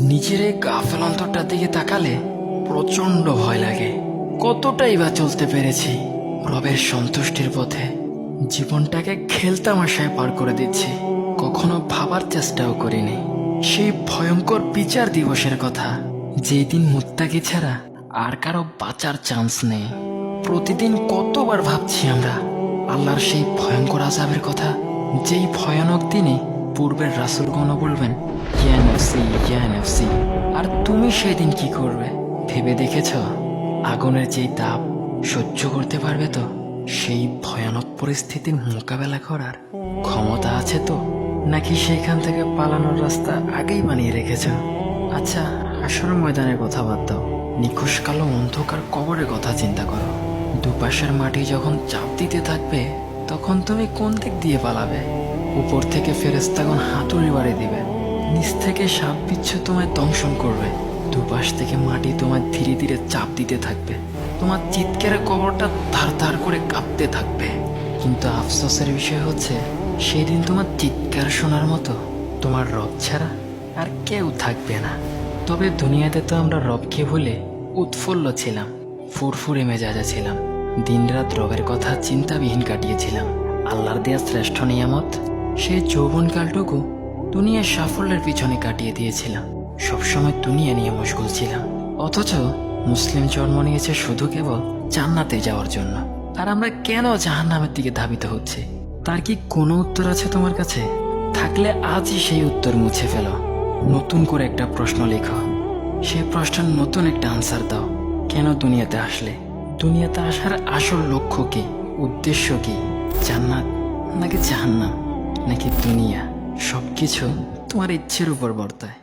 নিজের এই গাফেল অন্তরটার দিকে তাকালে প্রচণ্ড ভয় লাগে। কতটাই বা চলতে পেরেছি রবের সন্তুষ্টির পথে। জীবনটাকে খেলতামাশায় পার করে দিচ্ছি। কখনো ভাবার চেষ্টাও করিনি। সেই ভয়ঙ্কর বিচার দিবসের কথা যেই দিন মুত্তাকি ছাড়া আর কারও বাঁচার চান্স নেই। প্রতিদিন কতবার ভাবছি আমরা, আল্লাহর সেই ভয়ঙ্কর আজাবের কথা, যেই ভয়ানক দিনে পূর্বের রাসুলগণ বলবেন ইয়া নফসি ইয়া নফসি আর তুমি সেদিন কি করবে? ভেবে দেখেছ? আগুনের যেই তাপ সহ্য করতে পারবে তো? সেই ভয়ানক পরিস্থিতির মোকাবেলা করার ক্ষমতা আছে তো? নাকি সেখান থেকে পালানোর রাস্তা আগেই বানিয়ে রেখেছ? আচ্ছা আসর ময়দানের কথা বাদ দাও। নিখোশ কালো অন্ধকার কবরের কথা চিন্তা করো। দুপাশের মাটি যখন চাপ দিতে থাকবে, তখন তুমি কোন দিক দিয়ে পালাবে? উপর থেকে ফেরেস্তাগণ হাতুড়ি বাড়ি দিবে। নিচ থেকে সাপ বিচ্ছু তোমায় দংশন করবে। দুপাশ থেকে মাটি তোমায় ধীরে ধীরে চাপ দিতে থাকবে। তোমার চিৎকারের কবরটা ধার ধার করে কাঁপতে থাকবে। কিন্তু আফসোসের বিষয় হচ্ছে, সেদিন তোমার চিৎকার শোনার মতো তোমার রব ছাড়া আর কেউ থাকবে না। তবে দুনিয়াতে তো আমরা রবকে ভুলে উৎফুল্ল ছিলাম, ফুরফুরে মেজাজে ছিলাম, দিনরাত রবের কথা চিন্তাবিহীন কাটিয়েছিলাম। আল্লাহর দেয়া শ্রেষ্ঠ নিয়ামত সেই যৌবনকালটুকু দুনিয়ার সাফল্যের পিছনে কাটিয়ে দিয়েছিলাম সবসময় দুনিয়া নিয়ে মশগুল ছিলাম অথচ মুসলিম জন্ম নিয়েছে শুধু কেবল জান্নাতে যাওয়ার জন্য। আর আমরা কেন জাহান্নামের দিকে ধাবিত হচ্ছে? তার কি কোনো উত্তর আছে তোমার কাছে? থাকলে আজই সেই উত্তর মুছে ফেলো। নতুন করে একটা প্রশ্ন লেখো। সে প্রশ্নের নতুন একটা আনসার দাও। কেন দুনিয়াতে আসলে? দুনিয়াতে আসার আসল লক্ষ্য কি? উদ্দেশ্য কি? জান্নাত নাকি জাহান্নাম? নাকি দুনিয়া সব কিছু তোমার ইচ্ছের উপর বর্তায়?